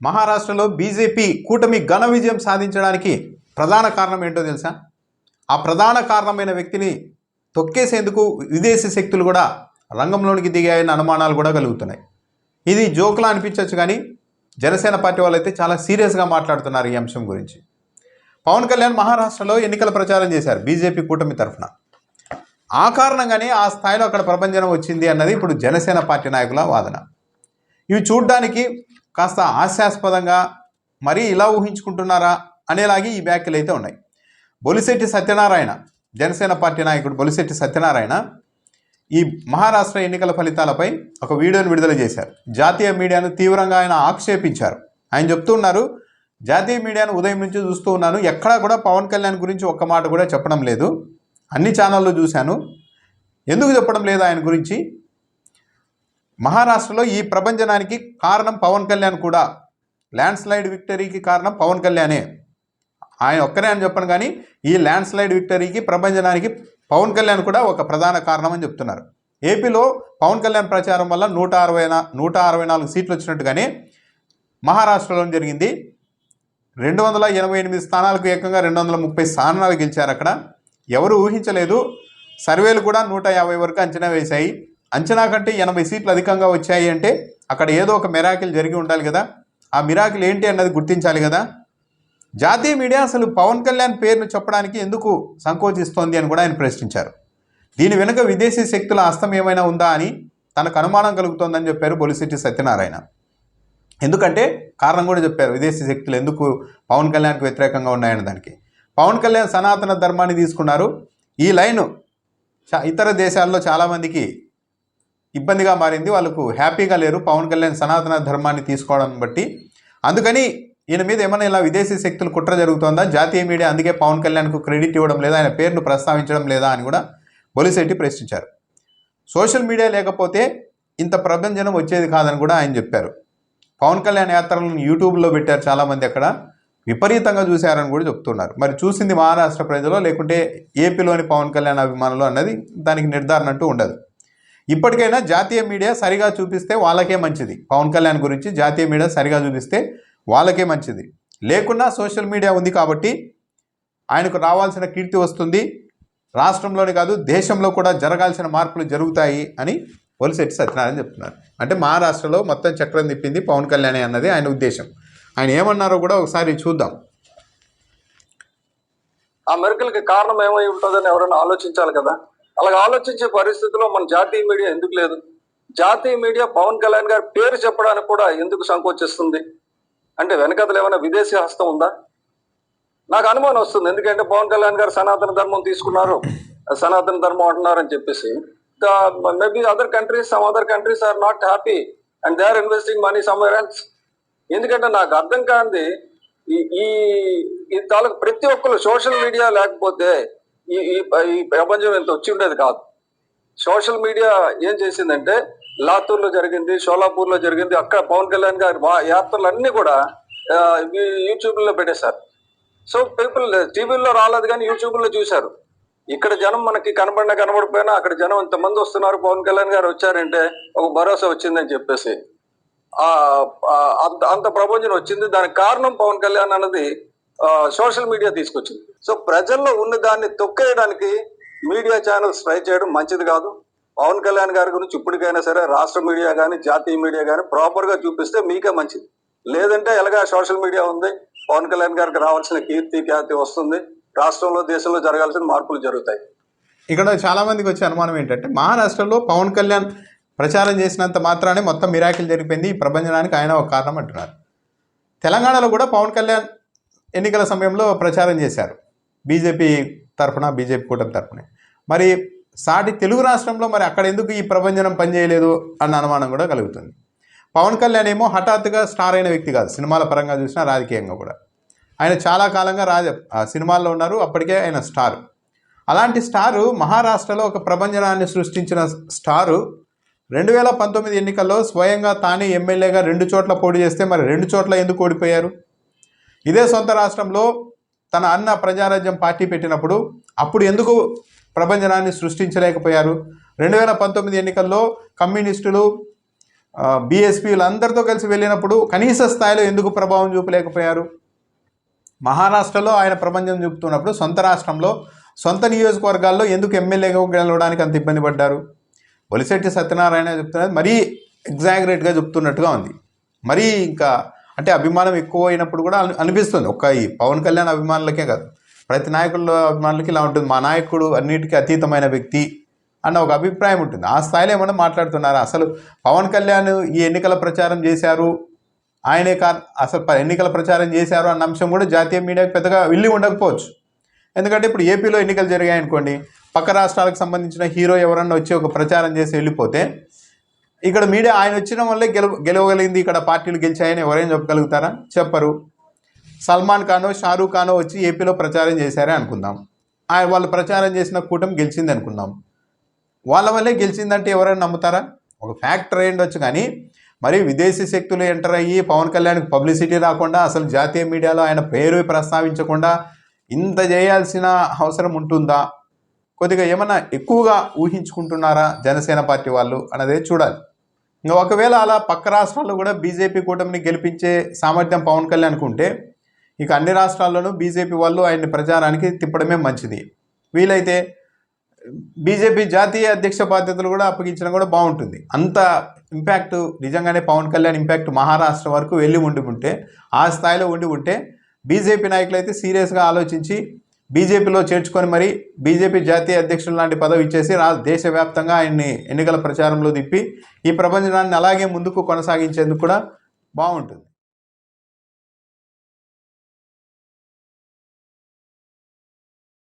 మహారాష్ట్రలో బీజేపీ కూటమి ఘన విజయం సాధించడానికి ప్రధాన కారణం ఏంటో తెలుసా? ఆ ప్రధాన కారణమైన వ్యక్తిని తొక్కేసేందుకు విదేశీ శక్తులు కూడా రంగంలోనికి దిగాయన్న అనుమానాలు కూడా కలుగుతున్నాయి. ఇది జోకులా అనిపించవచ్చు కానీ జనసేన పార్టీ వాళ్ళు అయితే చాలా సీరియస్గా మాట్లాడుతున్నారు ఈ అంశం గురించి. పవన్ కళ్యాణ్ మహారాష్ట్రలో ఎన్నికల ప్రచారం చేశారు బీజేపీ కూటమి తరఫున. ఆ కారణంగానే ఆ స్థాయిలో అక్కడ ప్రపంచం వచ్చింది అన్నది ఇప్పుడు జనసేన పార్టీ నాయకుల వాదన. ఇవి చూడ్డానికి కాస్త హాస్యాస్పదంగా మరీ ఇలా ఊహించుకుంటున్నారా అనేలాగే ఈ వ్యాఖ్యలు అయితే ఉన్నాయి. బొలిశెట్టి సత్యనారాయణ జనసేన పార్టీ నాయకుడు బొలిశెట్టి సత్యనారాయణ ఈ మహారాష్ట్ర ఎన్నికల ఫలితాలపై ఒక వీడియోను విడుదల చేశారు. జాతీయ మీడియాను తీవ్రంగా ఆయన ఆక్షేపించారు. ఆయన చెప్తున్నారు జాతీయ మీడియాను ఉదయం నుంచి చూస్తూ ఉన్నాను. ఎక్కడా కూడా పవన్ కళ్యాణ్ గురించి ఒక్క మాట కూడా చెప్పడం లేదు. అన్ని ఛానల్లో చూశాను. ఎందుకు చెప్పడం లేదు ఆయన గురించి? మహారాష్ట్రలో ఈ ప్రభంజనానికి కారణం పవన్ కళ్యాణ్ కూడా. ల్యాండ్ స్లైడ్ విక్టరీకి కారణం పవన్ కళ్యాణే. ఆయన ఒక్కరే అని చెప్పను కానీ ఈ ల్యాండ్ స్లైడ్ విక్టరీకి ప్రభంజనానికి పవన్ కళ్యాణ్ కూడా ఒక ప్రధాన కారణం అని చెప్తున్నారు. ఏపీలో పవన్ కళ్యాణ్ ప్రచారం వల్ల నూట అరవై నూట అరవై నాలుగు సీట్లు వచ్చినట్టుగానే మహారాష్ట్రలో జరిగింది. రెండు వందల ఎనభై ఎనిమిది స్థానాలకు ఏకంగా రెండు వందల ముప్పై స్థానాలు గెలిచారు అక్కడ. ఎవరు ఊహించలేదు. సర్వేలు కూడా నూట యాభై వరకు అంచనా వేశాయి. అంచనా కంటే ఎనభై సీట్లు అధికంగా వచ్చాయి అంటే అక్కడ ఏదో ఒక మిరాకిల్ జరిగి ఉండాలి కదా. ఆ మిరాకిల్ ఏంటి అన్నది గుర్తించాలి కదా. జాతీయ మీడియా అసలు పవన్ కళ్యాణ్ పేరును చెప్పడానికి ఎందుకు సంకోచిస్తోంది అని కూడా ఆయన ప్రశ్నించారు. దీని వెనుక విదేశీ శక్తుల హస్తం ఏమైనా ఉందా అని తనకు అనుమానం కలుగుతోందని చెప్పారు బొలిశెట్టి సత్యనారాయణ. ఎందుకంటే కారణం కూడా చెప్పారు విదేశీ శక్తులు ఎందుకు పవన్ కళ్యాణ్కి వ్యతిరేకంగా ఉన్నాయన్న దానికి. పవన్ కళ్యాణ్ సనాతన ధర్మాన్ని తీసుకున్నారు. ఈ లైన్ ఇతర దేశాల్లో చాలామందికి ఇబ్బందిగా మారింది. వాళ్ళకు హ్యాపీగా లేరు. పవన్ కళ్యాణ్ సనాతన ధర్మాన్ని తీసుకోవడం బట్టి. అందుకని ఈయన మీద ఏమైనా ఇలా విదేశీ శక్తులు కుట్ర జరుగుతోందా? జాతీయ మీడియా అందుకే పవన్ కళ్యాణ్కు క్రెడిట్ ఇవ్వడం లేదా ఆయన పేరును ప్రస్తావించడం లేదా అని కూడా బొలిశెట్టి ప్రశ్నించారు. సోషల్ మీడియా లేకపోతే ఇంత ప్రభంజనం వచ్చేది కాదని కూడా ఆయన చెప్పారు. పవన్ కళ్యాణ్ యాత్రలను యూట్యూబ్లో పెట్టారు చాలామంది అక్కడ. విపరీతంగా చూశారని కూడా చెప్తున్నారు. మరి చూసింది మహారాష్ట్ర ప్రజలు లేకుంటే ఏపీలోని పవన్ కళ్యాణ్ అభిమానులు అన్నది దానికి నిర్ధారణ అంటూ ఉండదు. ఇప్పటికైనా జాతీయ మీడియా సరిగా చూపిస్తే వాళ్ళకే మంచిది. పవన్ కళ్యాణ్ గురించి జాతీయ మీడియా సరిగా చూపిస్తే వాళ్ళకే మంచిది. లేకున్నా సోషల్ మీడియా ఉంది కాబట్టి ఆయనకు రావాల్సిన కీర్తి వస్తుంది. రాష్ట్రంలోనే కాదు దేశంలో కూడా జరగాల్సిన మార్పులు జరుగుతాయి అని ఒలిశెట్టి సత్యనారాయణ చెప్తున్నారు. అంటే మహారాష్ట్రలో మొత్తం చక్రం తిప్పింది పవన్ కళ్యాణ్ అన్నది ఆయన ఉద్దేశం. ఆయన ఏమన్నారో కూడా ఒకసారి చూద్దాం. ఆ మెరుకలకి కారణం ఏమై ఉంటుందని ఎవరైనా ఆలోచించాలి కదా? అలాగ ఆలోచించే పరిస్థితిలో మన జాతీయ మీడియా ఎందుకు లేదు? జాతీయ మీడియా పవన్ కళ్యాణ్ గారి పేరు చెప్పడానికి కూడా ఎందుకు సంకోచిస్తుంది అంటే వెనకతలు ఏమైనా విదేశీ హస్తం ఉందా? నాకు అనుమానం వస్తుంది. ఎందుకంటే పవన్ కళ్యాణ్ గారు సనాతన ధర్మం తీసుకున్నారు. సనాతన ధర్మం అంటున్నారు అని చెప్పేసి maybe other countries some other countries are not happy and they are investing money somewhere else ఎందుకంటే నాకు అర్థం కాంది ఈ ఈ ఈ తాలూకు ప్రతి ఒక్కరు సోషల్ మీడియా లేకపోతే ఈ ఈ ప్రపంచం ఎంత వచ్చి ఉండేది కాదు. సోషల్ మీడియా ఏం చేసిందంటే లాతూర్లో జరిగింది షోలాపూర్లో జరిగింది అక్కడ పవన్ కళ్యాణ్ గారి యాత్రలు అన్నీ కూడా యూట్యూబ్లో పెట్టేశారు. సో పీపుల్ టీవీలో రాలేదు కానీ యూట్యూబ్లో చూశారు. ఇక్కడ జనం మనకి కనబడినా కనబడిపోయినా అక్కడ జనం ఇంతమంది వస్తున్నారు పవన్ కళ్యాణ్ గారు వచ్చారంటే ఒక భరోసా వచ్చిందని చెప్పేసి. అంత అంత ప్రపంచం వచ్చింది. దానికి కారణం పవన్ కళ్యాణ్ అన్నది సోషల్ మీడియా తీసుకొచ్చింది. సో ప్రజల్లో ఉన్న దాన్ని తొక్కేయడానికి మీడియా ఛానల్స్ ట్రై చేయడం మంచిది కాదు. పవన్ కళ్యాణ్ గారి గురించి ఇప్పటికైనా సరే రాష్ట్ర మీడియా కానీ జాతీయ మీడియా కానీ ప్రాపర్గా చూపిస్తే మీకే మంచిది. లేదంటే ఎలాగా సోషల్ మీడియా ఉంది పవన్ కళ్యాణ్ గారికి రావాల్సిన కీర్తి ఖ్యాతి వస్తుంది. రాష్ట్రంలో దేశంలో జరగాల్సిన మార్పులు జరుగుతాయి. ఇక్కడ చాలామందికి వచ్చే అనుమానం ఏంటంటే మహారాష్ట్రలో పవన్ కళ్యాణ్ ప్రచారం చేసినంత మాత్రానే మొత్తం మిరాకిల్ జరిగిపోయింది. ఈ ప్రభంజనానికి ఆయన ఒక కారణం అంటున్నారు. తెలంగాణలో కూడా పవన్ కళ్యాణ్ ఎన్నికల సమయంలో ప్రచారం చేశారు. బీజేపీ తరఫున బీజేపీ కూటమి తరఫున. మరి సాటి తెలుగు రాష్ట్రంలో మరి అక్కడ ఎందుకు ఈ ప్రభంజనం పనిచేయలేదు అన్న అనుమానం కూడా కలుగుతుంది. పవన్ కళ్యాణ్ ఏమో హఠాత్తుగా స్టార్ అయిన వ్యక్తి కాదు సినిమాల పరంగా చూసినా రాజకీయంగా కూడా. ఆయన చాలా కాలంగా రాజ ఆ సినిమాల్లో ఉన్నారు అప్పటికే ఆయన స్టార్. అలాంటి స్టారు మహారాష్ట్రలో ఒక ప్రభంజనాన్ని సృష్టించిన స్టారు రెండు వేల పంతొమ్మిది ఎన్నికల్లో స్వయంగా తానే ఎమ్మెల్యేగా రెండు చోట్ల పోటీ చేస్తే మరి రెండు చోట్ల ఎందుకు ఓడిపోయారు? ఇదే సొంత రాష్ట్రంలో తన అన్న ప్రజారాజ్యం పార్టీ పెట్టినప్పుడు అప్పుడు ఎందుకు ప్రభంజనాన్ని సృష్టించలేకపోయారు? రెండు వేల పంతొమ్మిది ఎన్నికల్లో కమ్యూనిస్టులు బీఎస్పీలు అందరితో కలిసి వెళ్ళినప్పుడు కనీస స్థాయిలో ఎందుకు ప్రభావం చూపలేకపోయారు? మహారాష్ట్రలో ఆయన ప్రపంచం చూపుతున్నప్పుడు సొంత రాష్ట్రంలో సొంత నియోజకవర్గాల్లో ఎందుకు ఎమ్మెల్యేగా గెలవడానికి అంత ఇబ్బంది పడ్డారు? బొలిశెట్టి సత్యనారాయణ చెప్తున్నది మరీ ఎగ్జాగరేట్గా చెప్తున్నట్టుగా ఉంది. మరీ ఇంకా అంటే అభిమానం ఎక్కువ అయినప్పుడు కూడా అనిపిస్తుంది. ఒక్క ఈ పవన్ కళ్యాణ్ అభిమానులకే కాదు. ప్రతి నాయకుల అభిమానులకి ఇలా ఉంటుంది. మా నాయకుడు అన్నిటికీ అతీతమైన వ్యక్తి అన్న ఒక అభిప్రాయం ఉంటుంది. ఆ స్థాయిలో ఏమన్నా మాట్లాడుతున్నారా? అసలు పవన్ కళ్యాణ్ ఈ ఎన్నికల ప్రచారం చేశారు. ఆయనే కా అసలు ఎన్నికల ప్రచారం చేశారు అన్న అంశం కూడా జాతీయ మీడియాకి పెద్దగా వెళ్ళి ఉండకపోవచ్చు. ఎందుకంటే ఇప్పుడు ఏపీలో ఎన్నికలు జరిగాయనుకోండి పక్క రాష్ట్రాలకు సంబంధించిన హీరో ఎవరన్నా వచ్చి ఒక ప్రచారం చేసి వెళ్ళిపోతే ఇక్కడ మీడియా ఆయన వచ్చిన వల్లే గెలవ గెలవగలిగింది. ఇక్కడ పార్టీలు గెలిచాయని ఎవరైనా చెప్పగలుగుతారా? చెప్పరు. సల్మాన్ ఖానో షారూఖ్ ఖానో వచ్చి ఏపీలో ప్రచారం చేశారే అనుకుందాం. ఆయన వాళ్ళు ప్రచారం చేసిన కూటమి గెలిచింది అనుకుందాం. వాళ్ళ వల్లే గెలిచిందంటే ఎవరైనా నమ్ముతారా? ఒక ఫ్యాక్టర్ ఉండొచ్చు కానీ మరి విదేశీ శక్తులు ఎంటర్ అయ్యి పవన్ కళ్యాణ్కి పబ్లిసిటీ రాకుండా అసలు జాతీయ మీడియాలో ఆయన పేరు ప్రస్తావించకుండా ఇంత చేయాల్సిన అవసరం ఉంటుందా? కొద్దిగా ఏమన్నా ఎక్కువగా ఊహించుకుంటున్నారా జనసేన పార్టీ వాళ్ళు? అన్నదే చూడాలి. ఒకవేళ అలా పక్క రాష్ట్రాల్లో కూడా బీజేపీ కూటమిని గెలిపించే సామర్థ్యం పవన్ కళ్యాణ్ ఉంటే ఇక అన్ని రాష్ట్రాల్లోనూ బీజేపీ వాళ్ళు ఆయన్ని ప్రచారానికి తిప్పడమే మంచిది. వీలైతే బీజేపీ జాతీయ అధ్యక్ష బాధ్యతలు కూడా అప్పగించడం కూడా బాగుంటుంది. అంత ఇంపాక్ట్ నిజంగానే పవన్ కళ్యాణ్ ఇంపాక్ట్ మహారాష్ట్ర వరకు వెళ్ళి ఉండి ఉంటే ఆ స్థాయిలో ఉండి ఉంటే బీజేపీ నాయకులు అయితే సీరియస్గా ఆలోచించి బీజేపీలో చేర్చుకొని మరి బీజేపీ జాతీయ అధ్యక్షులు లాంటి పదవి ఇచ్చేసి రా దేశవ్యాప్తంగా ఆయన్ని ఎన్నికల ప్రచారంలో తిప్పి ఈ ప్రపంచాన్ని అలాగే ముందుకు కొనసాగించేందుకు కూడా బాగుంటుంది.